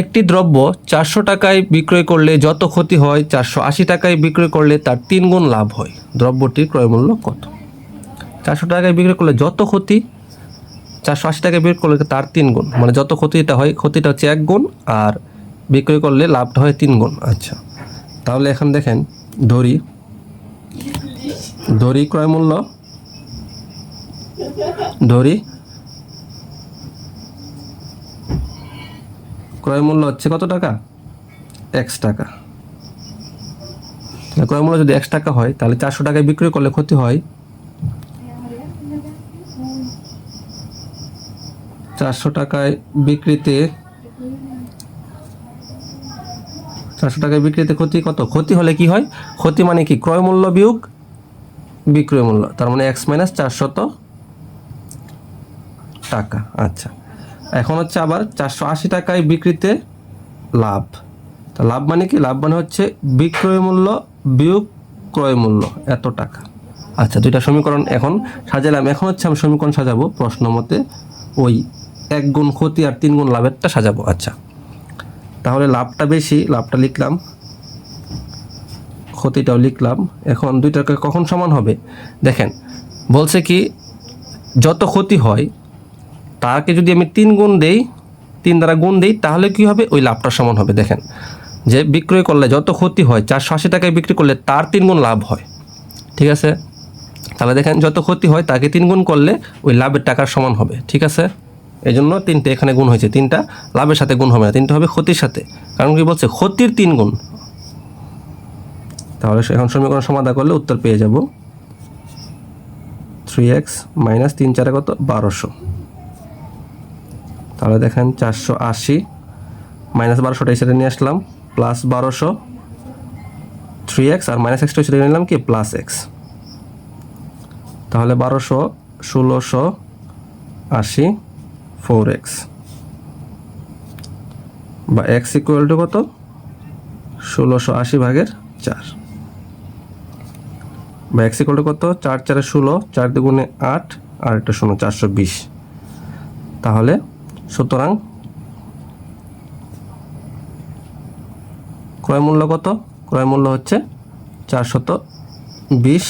একটি দ্রব্য চারশো টাকায় বিক্রয় করলে যত ক্ষতি হয়, চারশো আশি টাকায় বিক্রয় করলে তার তিন গুণ লাভ হয়। দ্রব্যটির ক্রয়মূল্য কত? চারশো টাকায় বিক্রয় করলে যত ক্ষতি, চারশো আশি টাকায় বিক্রয় করলে তার তিন গুণ। মানে যত ক্ষতিটা হয়, ক্ষতিটা হচ্ছে এক গুণ আর বিক্রয় করলে লাভটা হয় তিন গুণ। আচ্ছা তাহলে এখন দেখেন, দড়ি। দড়ি ক্রয় মূল্য? দড়ি ক্রয় মূল্য হচ্ছে কত টাকা? এক্স টাকা। ক্রয় মূল্য যদি এক্স টাকা হয়, তাহলে চারশো টাকায় বিক্রি করলে ক্ষতি হয় চারশো টাকায় বিক্রিতে, চারশো টাকায় বিক্রিতে ক্ষতি কত? ক্ষতি হলে কি হয়? ক্ষতি মানে কি? ক্রয় মূল্য বিয়োগ বিক্রয় মূল্য। তার মানে এক্স মাইনাস চারশত টাকা। আচ্ছা। এখন হচ্ছে আবার চারশো আশি টাকায় বিক্রিতে লাভ। তা লাভ মানে কি? লাভ মানে হচ্ছে বিক্রয় মূল্য বিয়োগ ক্রয় মূল্য, এত টাকা। আচ্ছা দুইটা সমীকরণ এখন সাজালাম। এখন হচ্ছে আমি সমীকরণ সাজাবো প্রশ্ন মতে। ওই এক গুণ ক্ষতি আর তিন গুণ লাভেরটা সাজাবো। আচ্ছা তাহলে লাভটা বেশি, লাভটা লিখলাম। ক্ষতিটাও লিখলাম। এখন দুইটাকে কখন সমান হবে? দেখেন, বলছে কি, যত ক্ষতি হয় তাকে যদি আমি তিন গুণ দেই, তিন দ্বারা গুণ দেই, তাহলে কি হবে? ওই লাভটা সমান হবে। দেখেন, যে বিক্রয় করলে যত ক্ষতি হয়, চারশো আশি টাকায় বিক্রি করলে তার তিন গুণ লাভ হয়। ঠিক আছে? তাহলে দেখেন, যত ক্ষতি হয়, তাকে তিন গুণ করলে ওই লাভের টাকার সমান হবে। ঠিক আছে? এই জন্য তিনটে এখানে গুণ হয়েছে। তিনটা লাভের সাথে গুণ হবে না। তিনটা হবে ক্ষতির সাথে। কারণ কি বলছে? ক্ষতির তিন গুণ। তাহলে এখন সমীকরণ সমাধান করলে উত্তর পেয়ে যাব। থ্রি এক্স মাইনাস তিন চারে কত? বারোশো। তাহলে দেখেন চারশো আশি, মাইনাস বারোশোটা এসে নিয়ে আসলাম, প্লাস বারোশো, থ্রি এক্স, আর মাইনাস এক্সটা সেটা নিলাম কি, প্লাস এক্স। তাহলে বারোশো, ষোলোশো, আশি, ফোর এক্স। বা এক্স ইকুয়াল টু কত? ষোলোশো আশি ভাগের চার। বা এক্স ইকুয়াল টু কত? চার, চারে ষোলো, চার দুগুণে আট, আর একটা শূন্য, চারশো বিশ। তাহলে সুতরাং ক্রয় মূল্য কত? ক্রয় মূল্য হচ্ছে চারশত বিশ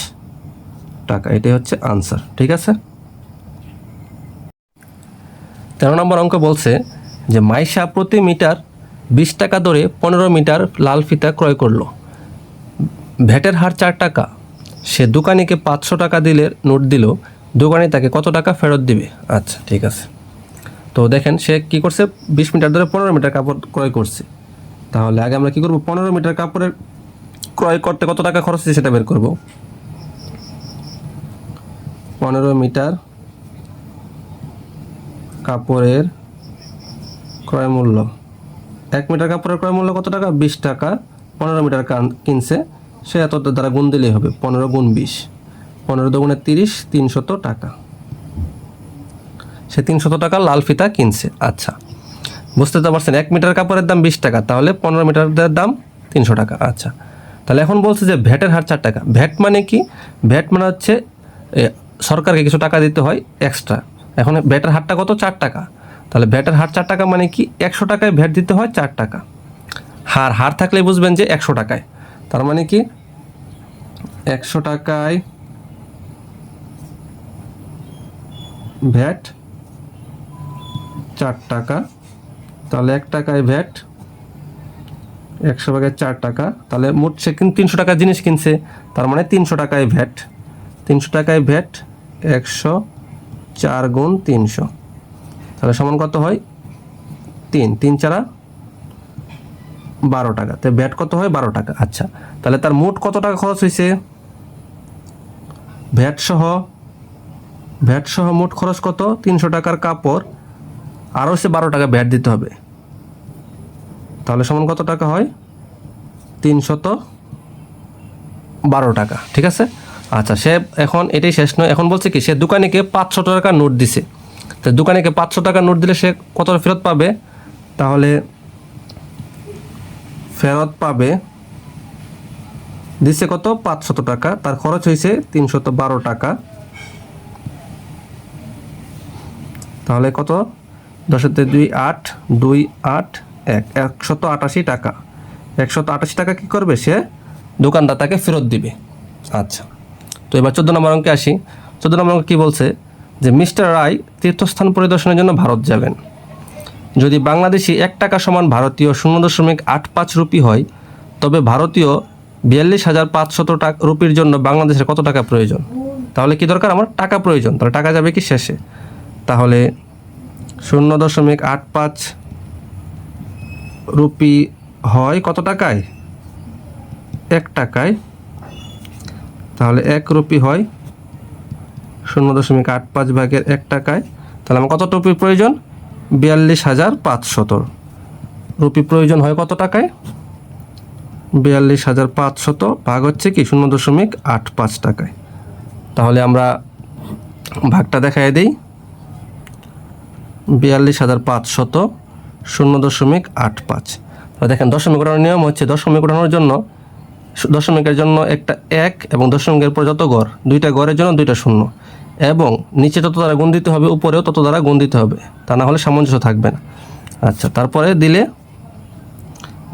টাকা। এটাই হচ্ছে আনসার ঠিক আছে? তেরো নম্বর অঙ্ক বলছে যে, মাইশা প্রতি মিটার বিশ টাকা দরে পনেরো মিটার লাল ফিতা ক্রয় করল। ভ্যাটের হার চার টাকা। সে দোকানিকে পাঁচশো টাকা দিলে নোট দিল, দোকানি তাকে কত টাকা ফেরত দিবে? আচ্ছা ঠিক আছে। তো দেখেন, সে কি করছে? বিশ মিটার ধরে পনেরো মিটার কাপড় ক্রয় করছে। তাহলে আগে আমরা কি করব? পনেরো মিটার কাপড়ের ক্রয় করতে কত টাকা খরচ হচ্ছে সেটা বের করব। পনেরো মিটার কাপড়ের ক্রয় মূল্য। এক মিটার কাপড়ের ক্রয় মূল্য কত টাকা? বিশ টাকা। পনেরো মিটার কান- কিনছে, সে এত দ্বারা গুণ দিলেই হবে। পনেরো গুণ বিশ। পনেরো দুগুণে তিরিশ, তিনশত টাকা। সে তিনশত টাকা লাল ফিতা কিনছে। আচ্ছা। বুঝতে তো পারছেন, এক মিটার কাপড়ের দাম বিশ টাকা, তাহলে পনেরো মিটারের দাম তিনশো টাকা আচ্ছা। তাহলে এখন বলছে যে ভ্যাটের হার চার টাকা। ভ্যাট মানে কি? ভ্যাট মানে হচ্ছে সরকারকে কিছু টাকা দিতে হয় এক্সট্রা। এখন ভ্যাটের হারটা কত? চার টাকা। তাহলে ভ্যাটের হার চার টাকা মানে কি? একশো টাকায় ভ্যাট দিতে হয় চার টাকা। হার হার থাকলে বুঝবেন যে একশো টাকায়। তার মানে কি? একশো টাকায় ভ্যাট চার টাকা। তাহলে এক টাকায় ভ্যাট একশো ভাগের চার টাকা। তাহলে মোট সে কিন্তু তিনশো টাকা জিনিস কিনছে, তার মানে তিনশো টাকায় ভ্যাট তিনশো টাকায় ভ্যাট একশো চার গুণ তিনশো। তাহলে সমান কত হয়? তিন। তিন চারা বারো টাকা। তো ভ্যাট কত হয়? বারো টাকা। আচ্ছা। তাহলে তার মোট কত টাকা খরচ হয়েছে ভ্যাট সহ ভ্যাট সহ মোট খরচ কত? তিনশো টাকার কাপড়। আরও সে বারো টাকা ভ্যাট দিতে হবে। তাহলে সমান কত টাকা হয়? তিনশত বারো টাকা, ঠিক আছে? আচ্ছা সে এখন এটাই শেষ নয়। এখন বলছে কি, সে দোকানিকে পাঁচশো টাকা নোট দিছে। তো দোকানিকে পাঁচশো টাকা নোট দিলে সে কত ফেরত পাবে? তাহলে ফেরত পাবে, দিছে কত? পাঁচশত টাকা। তার খরচ হয়েছে তিনশত বারো টাকা। তাহলে কত? দশেতে দুই আট দুই আট এক, একশত আটাশি টাকা। একশত আটাশি টাকা কী করবে সে? দোকানদার তাকে ফেরত দিবে। আচ্ছা। তো এবার চোদ্দ নম্বর অঙ্কে আসি। চোদ্দ নম্বর অঙ্কে কী বলছে যে, মিস্টার রায় তীর্থস্থান পরিদর্শনের জন্য ভারত যাবেন। যদি বাংলাদেশি এক টাকা সমান ভারতীয় শূন্য দশমিক আট পাঁচ রুপি হয়, তবে ভারতীয় বিয়াল্লিশ হাজার পাঁচশত টাকা, রুপির জন্য বাংলাদেশের কত টাকা প্রয়োজন? তাহলে কি দরকার আমার? টাকা প্রয়োজন। তাহলে টাকা যাবে কি শেষে? তাহলে শূন্য দশমিক আট পাঁচ রুপি হয় কত টাকায়? এক টাকায়। তাহলে এক রুপি হয় শূন্য দশমিক আট পাঁচ ভাগের এক টাকায়। তাহলে আমার কত রুপি প্রয়োজন? বিয়াল্লিশ হাজার পাঁচশত। রুপি প্রয়োজন হয় কত টাকায়? বিয়াল্লিশ হাজার পাঁচশত ভাগ হচ্ছে কি শূন্য দশমিক আট পাঁচ টাকায়। তাহলে আমরা ভাগটা দেখাই দিই। বিয়াল্লিশ হাজার পাঁচশত শূন্য দশমিক আট পাঁচ। দেখেন, দশমিক ওঠানোর নিয়ম হচ্ছে দশমিক ওঠানোর জন্য দশমিকের জন্য একটা এক এবং দশমিকের পর যত গড়, দুইটা গড়ের জন্য দুইটা শূন্য। এবং নিচে যত দ্বারা গুণ দিতে হবে, উপরেও তত দ্বারা গুণ দিতে হবে। তা না হলে সামঞ্জস্য থাকবে না। আচ্ছা তারপরে দিলে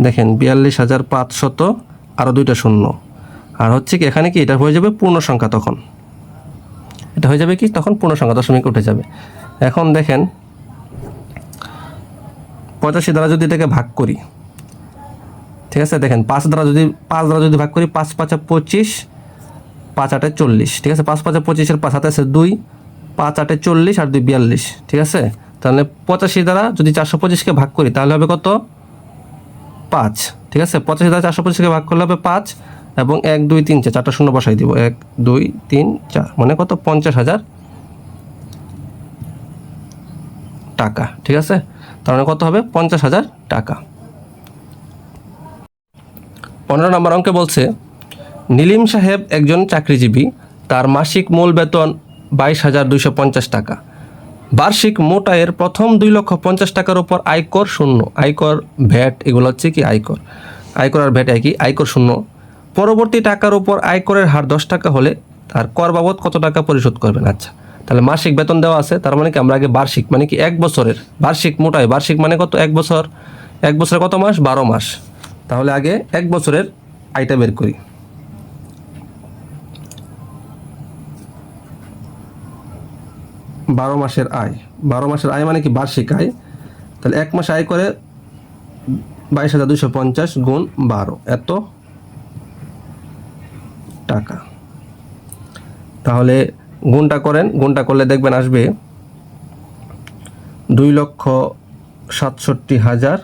দেখেন, বিয়াল্লিশ হাজার পাঁচশত আরও দুইটা শূন্য। আর হচ্ছে কি, এখানে কি, এটা হয়ে যাবে পূর্ণ সংখ্যা তখন। এটা হয়ে যাবে কি, তখন পূর্ণ সংখ্যা দশমিক উঠে যাবে। এখন দেখেন পঁচাশি দ্বারা যদি এটাকে ভাগ করি, ঠিক আছে, দেখেন পাঁচ দ্বারা যদি, পাঁচ দ্বারা যদি ভাগ করি, পাঁচ পাঁচা পঁচিশ, পাঁচ আটে চল্লিশ, ঠিক আছে, পাঁচ পাঁচা পঁচিশের পাঁচ হাতে আছে দুই, পাঁচ আটে চল্লিশ আর দুই বিয়াল্লিশ, ঠিক আছে, তাহলে পঁচাশি দ্বারা যদি চারশো পঁচিশকে ভাগ করি, তাহলে হবে কত? পাঁচ, ঠিক আছে, পঁচাশি দ্বারা চারশো পঁচিশকে ভাগ করলে হবে পাঁচ এবং এক, দুই, তিন, চার, চারটা শূন্য বসাই দিব, এক, দুই, তিন, চার মানে কত? পঞ্চাশ হাজার টাকা, ঠিক আছে তার মানে কত হবে? পঞ্চাশ হাজার টাকা। পনেরো নম্বর অঙ্কে বলছে, নীলিম সাহেব একজন চাকরিজীবী, তার মাসিক মূল বেতন বাইশ হাজার দুইশো পঞ্চাশ টাকা। বার্ষিক মোট আয়ের প্রথম দুই লক্ষ পঞ্চাশ টাকার উপর আয়কর শূন্য। আয়কর ভ্যাট, এগুলো হচ্ছে কি আয়কর? আয়কর আর ভ্যাট একই, আয়কর শূন্য। পরবর্তী টাকার উপর আয়করের হার দশ টাকা হলে তার কর বাবদ কত টাকা পরিশোধ করবেন? আচ্ছা তাহলে মাসিক বেতন দেওয়া আছে, তার মানে কি আমরা আগে বার্ষিক মানে কি এক বছরের। বার্ষিক মোট আয় বার্ষিক মানে কত? এক বছর। এক বছরে কত মাস? বারো মাস। তাহলে আগে এক বছরের আয়টা বের করি। বারো মাসের আয়। বারো মাসের আয় মানে কি বার্ষিক আয়? তাহলে এক মাস আয় করে বাইশ হাজার দুশো পঞ্চাশ গুণ বারো। এত টাকা। তাহলে গুণটা করেন, গুণটা করলে দেখবেন আসবে দুই লক্ষ সাতষট্টি হাজার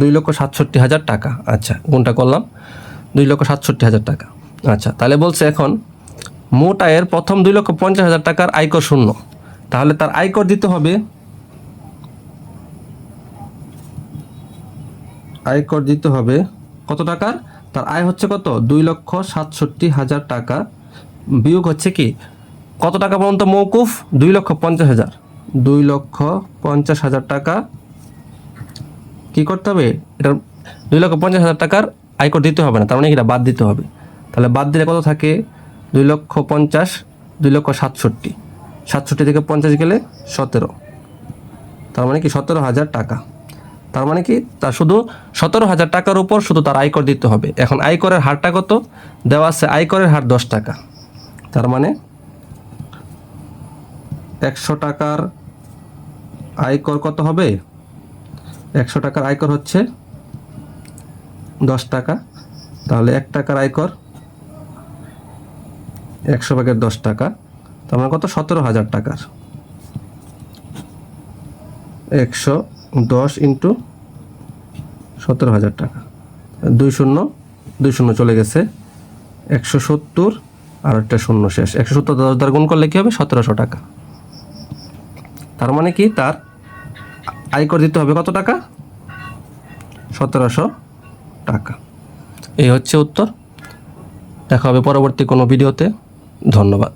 দুই লক্ষ সাতষট্টি হাজার টাকা। আচ্ছা গুণটা করলাম, দুই লক্ষ সাতষট্টি হাজার টাকা। আচ্ছা তাহলে বলছে এখন মোট আয়ের প্রথম দুই লক্ষ পঞ্চাশ হাজার টাকার আয়কর শূন্য। তাহলে তার আয়কর দিতে হবে আয়কর দিতে হবে কত টাকার? তার আয় হচ্ছে কত? দুই লক্ষ সাতষট্টি হাজার টাকা। বিয়োগ হচ্ছে কি? কত টাকা পর্যন্ত মৌকুফ দুই লক্ষ পঞ্চাশ হাজার। দুই লক্ষ পঞ্চাশ হাজার টাকা। কি করতে হবে? এটা দুই লক্ষ পঞ্চাশ হাজার টাকার আয়কর দিতে হবে না, তার মানে এটা বাদ দিতে হবে। তাহলে বাদ দিলে কত থাকে? দুই লক্ষ পঞ্চাশ, দুই লক্ষ সাতষট্টি। সাতষট্টি থেকে পঞ্চাশ গেলে সতেরো। তার মানে কি? সতেরো হাজার টাকা। তার মানে কি? তার শুধু সতেরো হাজার টাকার উপর শুধু তার আয়কর দিতে হবে। এখন আয়করের হারটা কত? দেওয়া আছে আয়করের হার দশ টাকা। তার মানে একশো টাকার আয়কর কত হবে? একশো টাকার আয়কর হচ্ছে দশ টাকা। তাহলে এক টাকার আয়কর একশো ভাগের দশ টাকা। তার মানে কত? সতেরো হাজার টাকার। একশো দশ ইন্টু সতেরো হাজার টাকা। দুই শূন্য দুই শূন্য চলে গেছে। একশো সত্তর আর একটা শূন্য শেষ। একশো সত্তর দশ দ্বারা গুণ করলে কী হবে? সতেরোশো টাকা। তার মানে কি? তার আয়কর দিতে হবে কত টাকা? সতেরোশো টাকা। এই হচ্ছে উত্তর। দেখা হবে পরবর্তী কোনো ভিডিওতে। ধন্যবাদ।